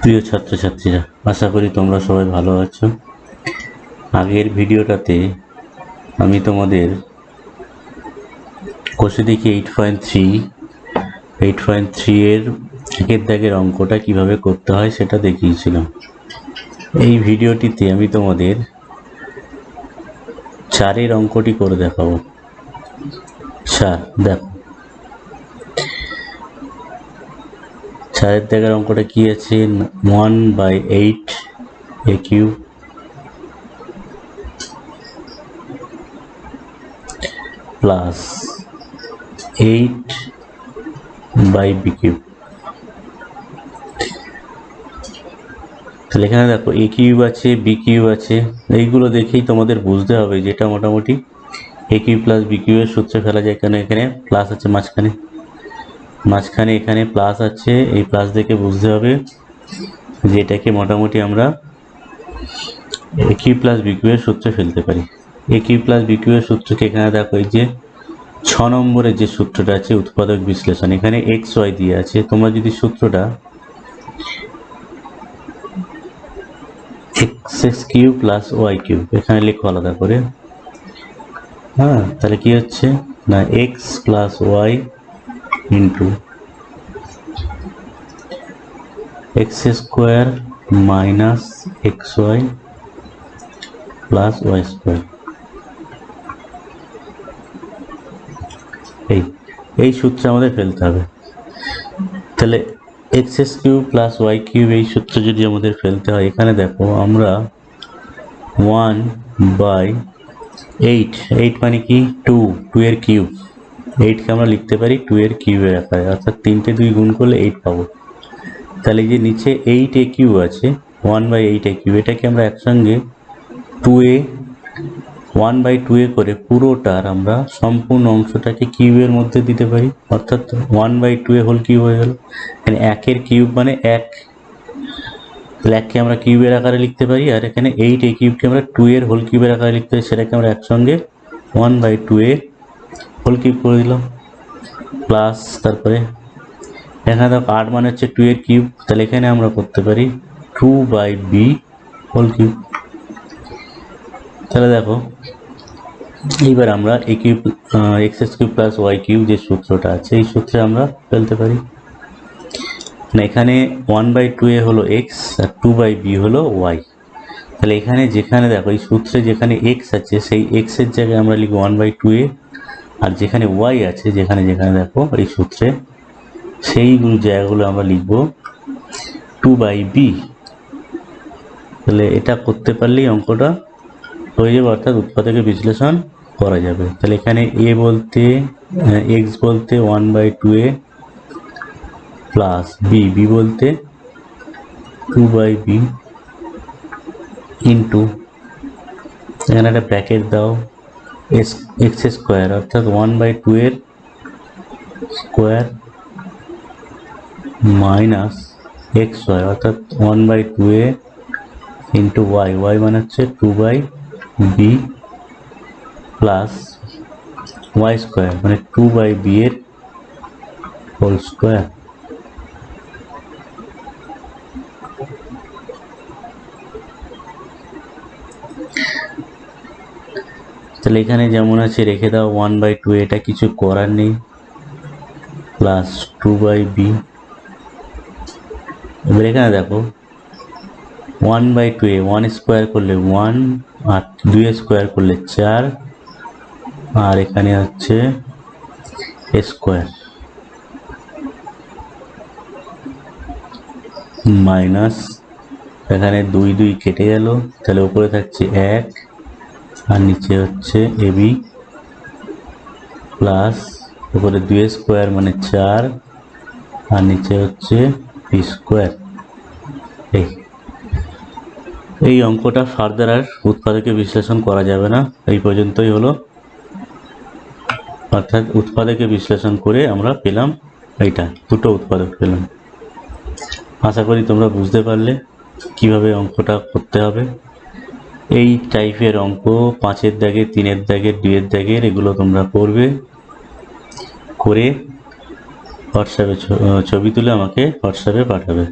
প্রিয় ছাত্রছাত্রীরা, আশা করি তোমরা সবাই ভালো আছো। আগের ভিডিওটাতে আমি তোমাদের কোষে দেখি eight point three eight point three এর একের দাগের অঙ্কটা কীভাবে করতে হয় সেটা দেখিয়েছিলাম। এই ভিডিওটিতে আমি তোমাদের চারের অঙ্কটি করে দেখাবো। চার, দেখো। চারের দাগের অঙ্কটা কি আছে? One by eight a cube plus eight by b cube তাহলে এখানে দেখো এ কিউব আছে বি কিউব আছে। এইগুলো দেখেই তোমাদের বুঝতে হবে যেটা মোটামুটি এ কিউ প্লাস বি কিউবের সূত্রে ফেলা যায় কেন এখানে? প্লাস আছে মাঝখানে। মাঝখানে এখানে প্লাস আছে, এই প্লাস দেখে বুঝতে হবে যে এটাকে মোটামুটি আমরা এ কিউ প্লাস বি কিউবের সূত্রে ফেলতে পারি। এ কিউ প্লাস বি কিউবের সূত্রকে এখানে দেখো, এই যে ছ নম্বরের যে সূত্রটা আছে, উৎপাদক বিশ্লেষণ, এখানে এক্স ওয়াই দিয়ে আছে। তোমরা যদি সূত্রটা x x cube plus y cube এখানে লিখো আলাদা করে। হ্যাঁ তাহলে কি হচ্ছে? না x plus y into x square minus x y plus y square এই এই সূত্রে আমাদের ফেলতে হবে। তাহলে x's cube plus y cube এই সূত্র যদি আমাদের ফেলতে হয়, এখানে দেখো আমরা ওয়ান বাই এইট এইট মানে কি? টু টু এর কিউব এইটকে আমরা লিখতে পারি টু এর কিউবের আকারে, অর্থাৎ তিনটে দুই গুণ করলে এইট পাবো। তাহলে যে নিচে এইট এ কিউ আছে one by eight a cube এটাকে আমরা একসঙ্গে two a one by two a করে পুরোটার আমরা সম্পূর্ণ অংশটাকে কিউবের মধ্যে দিতে পারি, অর্থাৎ one by two a whole cube হয়ে গেল। এখানে একের কিউব মানে এক। এককে আমরা কিউবের আকারে লিখতে পারি, আর এখানে এইট এ কিউবকে আমরা টু এর হোল কিউবের আকারে লিখতে পারি, সেটাকে আমরা একসঙ্গে one by two a whole cube করে দিলাম? প্লাস তারপরে এখানে দেখো আট মানে হচ্ছে টু এর কিউব তাহলে এখানে আমরা করতে পারি two by b whole cube তাহলে দেখো, এইবার আমরা a cube x's cube plus y cube যে সূত্রটা আছে, এই সূত্রে আমরা ফেলতে পারি। না এখানে ওয়ান বাই টু এ হলো এক্স আর টু বাই বি হলো ওয়াই তাহলে এখানে যেখানে দেখো, এই সূত্রে যেখানে এক্স আছে, সেই এক্সের জায়গায় আমরা লিখব ওয়ান বাই টু এ আর যেখানে ওয়াই আছে, যেখানে যেখানে দেখো এই সূত্রে, সেইগুলো জায়গাগুলো আমরা লিখব টু বাই বি তাহলে এটা করতে পারলেই অঙ্কটা হয়ে যাবে, অর্থাৎ উৎপাদকের বিশ্লেষণ করা যাবে। তাহলে এখানে এ বলতে এক্স বলতে one by two a plus b b বলতে টু বাই বি ইন্টু এখানে একটা ব্র্যাকেট দাও। এস এক্স স্কোয়ার অর্থাৎ ওয়ান বাই টু এর স্কোয়ার মাইনাস এক্স ওয়াই অর্থাৎ one by two a into y y মানে হচ্ছে two by b plus y square মানে টু বাই বি এর হোল স্কোয়ার তাহলে এখানে যেমন আছে, রেখে দাও ওয়ান বাই টু এটা কিছু করার নেই। প্লাস টু বাই বি এবার এখানে দেখো one by two a one square করলে ওয়ান আর দুই স্কোয়ার করলে চার, আর এখানে হচ্ছে স্কোয়ার মাইনাস এখানে দুই দুই কেটে গেল, তাহলে উপরে থাকছে এক। আর নিচে হচ্ছে এবি প্লাস উপরে দুই স্কোয়ার মানে চার, আর নিচে হচ্ছে পি স্কোয়ার এই এই অঙ্কটা ফার্দার আর উৎপাদকে বিশ্লেষণ করা যাবে না। এই পর্যন্তই হলো। অর্থাৎ উৎপাদকে বিশ্লেষণ করে আমরা পেলাম এইটা, দুটো উৎপাদক পেলাম। আশা করি তোমরা বুঝতে পারলে কীভাবে অঙ্কটা করতে হবে। এই টাইপের অঙ্ক, পাঁচের দাগে, তিনের দাগের দুইয়ের দাগের এগুলো তোমরা করবে করে হোয়াটসঅ্যাপে ছবি তুলে আমাকে হোয়াটসঅ্যাপে পাঠাবে।